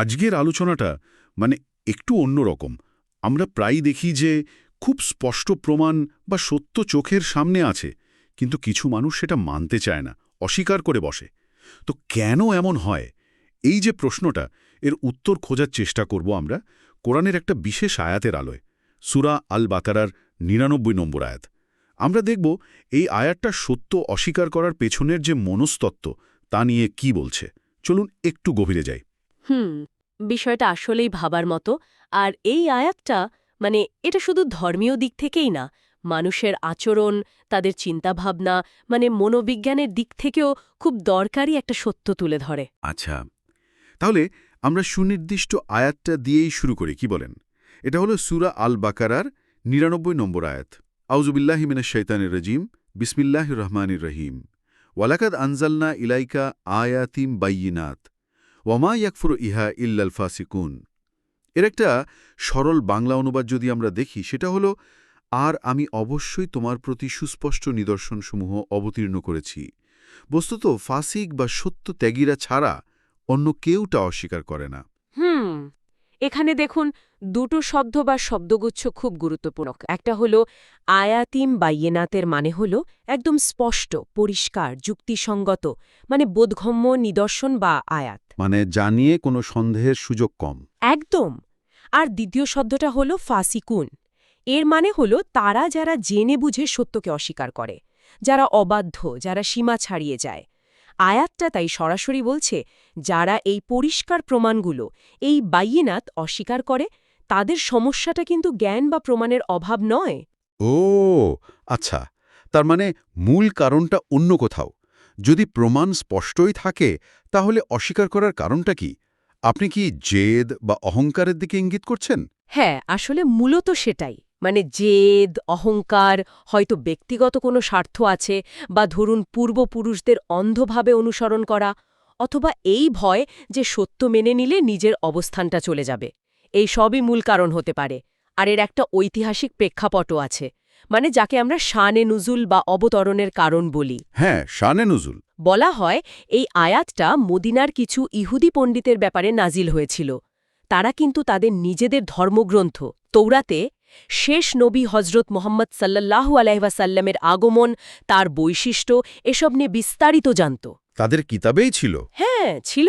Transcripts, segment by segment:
আজকের আলোচনাটা মানে একটু অন্যরকম আমরা প্রায়ই দেখি যে খুব স্পষ্ট প্রমাণ বা সত্য চোখের সামনে আছে, কিন্তু কিছু মানুষ সেটা মানতে চায় না, অস্বীকার করে বসে। তো কেন এমন হয়? এই যে প্রশ্নটা, এর উত্তর খোঁজার চেষ্টা করব আমরা কোরআনের একটা বিশেষ আয়াতের আলোয়, সুরা আল বাকারার নিরানব্বই নম্বর আয়াত। আমরা দেখব এই আয়াতটা সত্য অস্বীকার করার পেছনের যে মনস্তত্ত্ব, তা নিয়ে কি বলছে। চলুন একটু গভীরে যাই। হুম, বিষয়টা আসলেই ভাবার মতো। আর এই আয়াতটা মানে এটা শুধু ধর্মীয় দিক থেকেই না, মানুষের আচরণ, তাদের চিন্তাভাবনা মানে মনোবিজ্ঞানের দিক থেকেও খুব দরকারি একটা সত্য তুলে ধরে। আচ্ছা তাহলে আমরা সুনির্দিষ্ট আয়াতটা দিয়েই শুরু করি, কি বলেন? এটা হলো সুরা আল বাকারার নিরানব্বই নম্বর আয়াত। আউজুবিল্লাহিমিনা শৈতানের রাজিম বিসমিল্লাহ রহমানির রহিম। ওয়ালাকাদ আনজালনা ইলাইকা আয়াতিম বাইয়িনাত। ওয়ামা ইয়াকফুর ইহা ইল্লাল ফাসিকুন। এর একটা সরল বাংলা অনুবাদ যদি আমরা দেখি, সেটা হলো, আর আমি অবশ্যই তোমার প্রতি সুস্পষ্ট নিদর্শনসমূহ অবতীর্ণ করেছি। বস্তুত ফাসিক বা সত্য ত্যাগীরা ছাড়া অন্য কেউটা অস্বীকার করে না। হুম। এখানে দেখুন দুটো শব্দ বা শব্দগুচ্ছ খুব গুরুত্বপূর্ণ। একটা হলো আয়াতিম বাইয়েনাতের মানে হলো একদম স্পষ্ট পরিষ্কার যুক্তিসঙ্গত মানে বোধগম্য নিদর্শন বা আয়াত। মানে জানিয়ে কোনো সন্দেহের সুযোগ কম। একদম। আর দ্বিতীয় শব্দটা হলো ফাসিকুন। এর মানে হলো তারা যারা জেনে বুঝে সত্যকে অস্বীকার করে যারা অবাধ্য যারা সীমা ছাড়িয়ে যায়। আয়াতটা তাই সরাসরি বলছে যারা এই পরিষ্কার প্রমাণগুলো এই বাইয়েনাত অস্বীকার করে তাদের সমস্যাটা কিন্তু জ্ঞান বা প্রমাণের অভাব নয়। ও আচ্ছা তার মানে মূল কারণটা অন্য কোথাও। যদি প্রমাণ স্পষ্টই থাকে তাহলে অস্বীকার করার কারণটা কি? আপনি কি জেদ বা অহংকারের দিকে ইঙ্গিত করছেন? হ্যাঁ আসলে মূলত সেটাই। মানে জেদ অহংকার হয়তো ব্যক্তিগত কোনো স্বার্থ আছে বা ধরুন পূর্বপুরুষদের অন্ধভাবে অনুসরণ করা অথবা এই ভয় যে সত্য মেনে নিলে নিজের অবস্থানটা চলে যাবে। এই সবই মূল কারণ হতে পারে। আর এর একটা ঐতিহাসিক প্রেক্ষাপটও আছে মানে যাকে আমরা শানে নুজুল বা অবতরণের কারণ বলি। হ্যাঁ শানে নুজুল। বলা হয় এই আয়াতটা মদিনার কিছু ইহুদি পণ্ডিতের ব্যাপারে নাজিল হয়েছিল। তারা কিন্তু তাদের নিজেদের ধর্মগ্রন্থ তৌরাতে শেষ নবী হজরত মোহাম্মদ সাল্লাল্লাহু আলাইহাসাল্লামের আগমন তার বৈশিষ্ট্য এসব নিয়ে বিস্তারিত জানত। তাদের কিতাবেই ছিল। হ্যাঁ ছিল।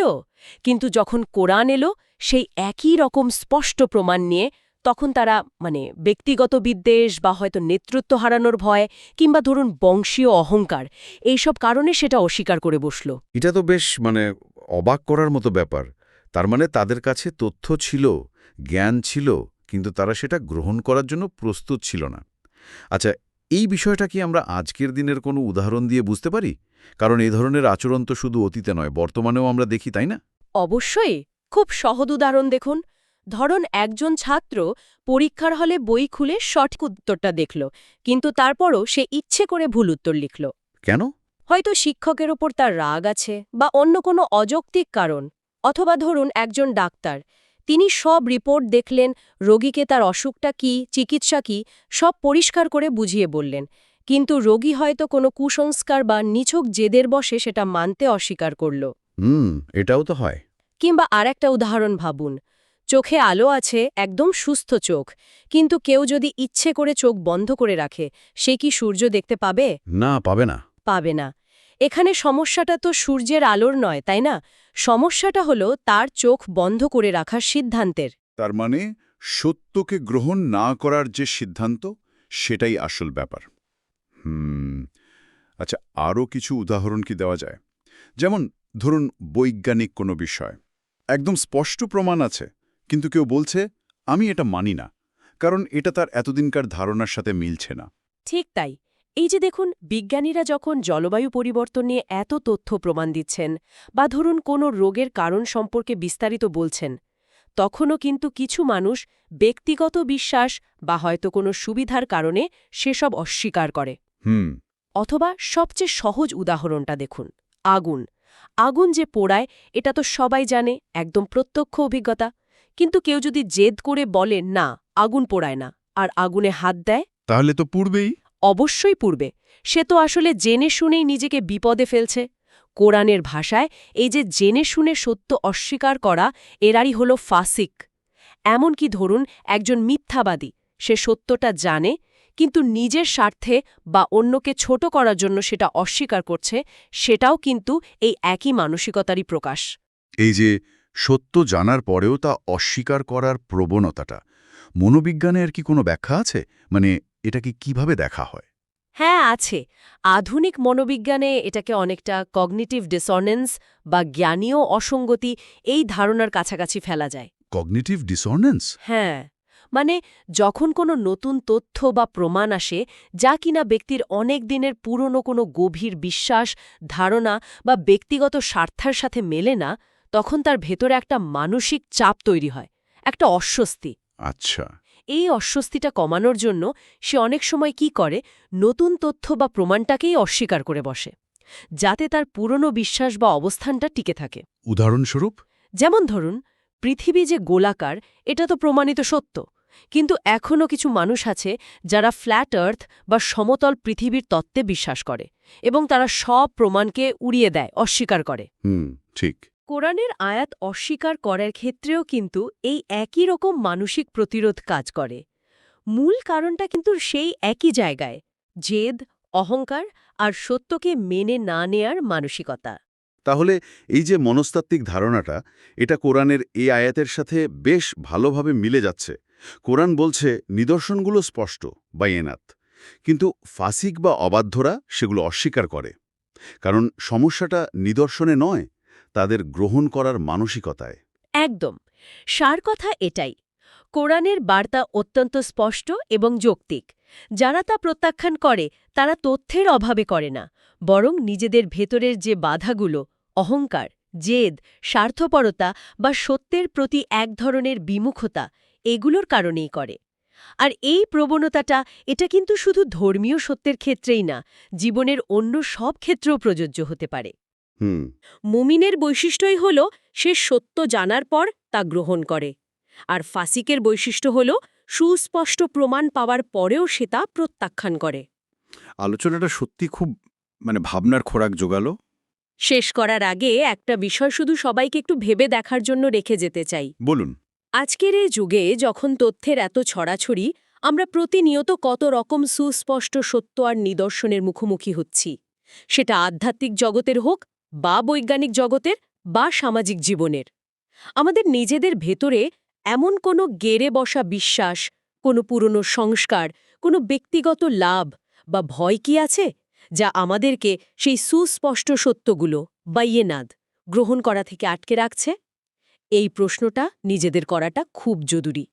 কিন্তু যখন কোরআন এলো সেই একই রকম স্পষ্ট প্রমাণ নিয়ে তখন তারা মানে ব্যক্তিগত বিদ্বেষ বা হয়তো নেতৃত্ব হারানোর ভয় কিংবা ধরুন বংশীয় অহংকার এইসব কারণে সেটা অস্বীকার করে বসল। এটা তো বেশ মানে অবাক করার মতো ব্যাপার। তার মানে তাদের কাছে তথ্য ছিল জ্ঞান ছিল কিন্তু তারা সেটা গ্রহণ করার জন্য প্রস্তুত ছিল না। আচ্ছা এই বিষয়টা কি আমরা আজকের দিনের কোনো উদাহরণ দিয়ে বুঝতে পারি? কারণ এই ধরনের আচরণ তো শুধু অতীতে নয় বর্তমানেও আমরা দেখি তাই না? অবশ্যই খুব সহজ উদাহরণ দেখুন। ধরুন একজন ছাত্র পরীক্ষার হলে বই খুলে সঠিক উত্তরটা দেখল কিন্তু তারপরও সে ইচ্ছে করে ভুল উত্তর লিখল। কেন? হয়তো শিক্ষকের ওপর তার রাগ আছে বা অন্য কোনো অযৌক্তিক কারণ। অথবা ধরুন একজন ডাক্তার। তিনি সব রিপোর্ট দেখলেন রোগীকে তার অসুখটা কি চিকিৎসা কি সব পরিষ্কার করে বুঝিয়ে বললেন। কিন্তু রোগী হয়তো কোনো কুসংস্কার বা নিছক জেদের বসে সেটা মানতে অস্বীকার করল। হুম এটাও তো হয়। কিংবা আর একটা উদাহরণ ভাবুন। চোখে আলো আছে একদম সুস্থ চোখ। কিন্তু কেউ যদি ইচ্ছে করে চোখ বন্ধ করে রাখে সে কি সূর্য দেখতে পাবে? না পাবে না। পাবে না। এখানে সমস্যাটা তো সূর্যের আলোর নয় তাই না? সমস্যাটা হলো তার চোখ বন্ধ করে রাখার সিদ্ধান্তের। তার মানে সত্যকে গ্রহণ না করার যে সিদ্ধান্ত সেটাই আসল ব্যাপার। হুম আচ্ছা আরও কিছু উদাহরণ কি দেওয়া যায়? যেমন ধরুন বৈজ্ঞানিক কোনো বিষয়। একদম স্পষ্ট প্রমাণ আছে কিন্তু কেউ বলছে আমি এটা মানি না। কারণ এটা তার এতদিনকার ধারণার সাথে মিলছে না। ঠিক তাই। এই যে দেখুন বিজ্ঞানীরা যখন জলবায়ু পরিবর্তন নিয়ে এত তথ্য প্রমাণ দিচ্ছেন বা ধরুন কোনো রোগের কারণ সম্পর্কে বিস্তারিত বলছেন তখনও কিন্তু কিছু মানুষ ব্যক্তিগত বিশ্বাস বা হয়তো কোনো সুবিধার কারণে সেসব অস্বীকার করে। হুম। অথবা সবচেয়ে সহজ উদাহরণটা দেখুন আগুন। আগুন যে পোড়ায় এটা তো সবাই জানে একদম প্রত্যক্ষ অভিজ্ঞতা। কিন্তু কেউ যদি জেদ করে বলে না আগুন পোড়ায় না। আর আগুনে হাত দেয়? তাহলে তো পূর্বেই অবশ্যই পূর্বে। সে তো আসলে জেনে শুনেই নিজেকে বিপদে ফেলছে। কোরআনের ভাষায় এই যে জেনে শুনে সত্য অস্বীকার করা এরারই হল ফাসিক। এমনকি ধরুন, একজন মিথ্যাবাদী, সে সত্যটা জানে, কিন্তু নিজের স্বার্থে বা অন্যকে ছোট করার জন্য সেটা অস্বীকার করছে, সেটাও কিন্তু এই একই মানসিকতারই প্রকাশ। এই যে সত্য জানার পরেও তা অস্বীকার করার প্রবণতাটা মনোবিজ্ঞানের কি কোনো ব্যাখ্যা আছে? মানে এটাকে কীভাবে দেখা হয়? হ্যাঁ আছে। আধুনিক মনোবিজ্ঞানে এটাকে অনেকটা কগনিটিভ ডিসঅনেন্স বা জ্ঞানীয় অসঙ্গতি এই ধারণার কাছাকাছি ফেলা যায়। কগনিটিভ ডিসঅর্ডেন্স হ্যাঁ। মানে যখন কোনো নতুন তথ্য বা প্রমাণ আসে যা কিনা ব্যক্তির অনেক দিনের পুরনো কোনো গভীর বিশ্বাস ধারণা বা ব্যক্তিগত স্বার্থের সাথে মেলে না তখন তার ভেতরে একটা মানসিক চাপ তৈরি হয় একটা অস্বস্তি। আচ্ছা। এই অস্বস্তিটা কমানোর জন্য সে অনেক সময় কি করে? নতুন তথ্য বা প্রমাণটাকেই অস্বীকার করে বসে যাতে তার পুরনো বিশ্বাস বা অবস্থানটা টিকে থাকে। উদাহরণস্বরূপ? যেমন ধরুন পৃথিবী যে গোলাকার এটা তো প্রমাণিত সত্য। কিন্তু এখনও কিছু মানুষ আছে যারা ফ্ল্যাট আর্থ বা সমতল পৃথিবীর তত্ত্বে বিশ্বাস করে এবং তারা সব প্রমাণকে উড়িয়ে দেয় অস্বীকার করে। হুম ঠিক। কোরআনের আয়াত অস্বীকার করার ক্ষেত্রেও কিন্তু এই একই রকম মানসিক প্রতিরোধ কাজ করে। মূল কারণটা কিন্তু সেই একই জায়গায়, জেদ, অহংকার আর সত্যকে মেনে না নেয়ার মানসিকতা। তাহলে এই যে মনস্তাত্ত্বিক ধারণাটা, এটা কোরআনের এই আয়াতের সাথে বেশ ভালোভাবে মিলে যাচ্ছে। কোরআন বলছে, নিদর্শনগুলো স্পষ্ট বা এনাত। কিন্তু ফাসিক বা অবাধ্যরা সেগুলো অস্বীকার করে। কারণ সমস্যাটা নিদর্শনে নয় তাদের গ্রহণ করার মানসিকতায়। একদম। সার কথা এটাই, কোরআনের বার্তা অত্যন্ত স্পষ্ট এবং যৌক্তিক। যারা তা প্রত্যাখ্যান করে, তারা তথ্যের অভাবে করে না, বরং নিজেদের ভেতরের যে বাধাগুলো, অহংকার, জেদ, স্বার্থপরতা বা সত্যের প্রতি এক ধরনের বিমুখতা, এগুলোর কারণেই করে। আর এই প্রবণতাটা, এটা কিন্তু শুধু ধর্মীয় সত্যের ক্ষেত্রেই না, জীবনের অন্য সব ক্ষেত্রেও প্রযোজ্য হতে পারে। হুম। মুমিনের বৈশিষ্ট্যই হল সে সত্য জানার পর তা গ্রহণ করে। আর ফাসিকের বৈশিষ্ট্য হল সুস্পষ্ট প্রমাণ পাওয়ার পরেও সে তা প্রত্যাখ্যান করে। আলোচনাটা সত্যি খুব মানে ভাবনার খোরাক জোগালো? শেষ করার আগে একটা বিষয় শুধু সবাইকে একটু ভেবে দেখার জন্য রেখে যেতে চাই। বলুন। আজকের এই যুগে যখন তথ্যের এত ছড়াছড়ি আমরা প্রতিনিয়ত কত রকম সুস্পষ্ট সত্য আর নিদর্শনের মুখোমুখি হচ্ছি। সেটা আধ্যাত্মিক জগতের হোক বা বৈজ্ঞানিক জগতের বা সামাজিক জীবনের। আমাদের নিজেদের ভেতরে এমন কোনো গেড়ে বসা বিশ্বাস, কোনো পুরনো সংস্কার, কোনো ব্যক্তিগত লাভ বা ভয় কি আছে যা আমাদেরকে সেই সুস্পষ্ট সত্যগুলো বা ইয়েনাদ গ্রহণ করা থেকে আটকে রাখছে? এই প্রশ্নটা নিজেদের করাটা খুব জরুরি।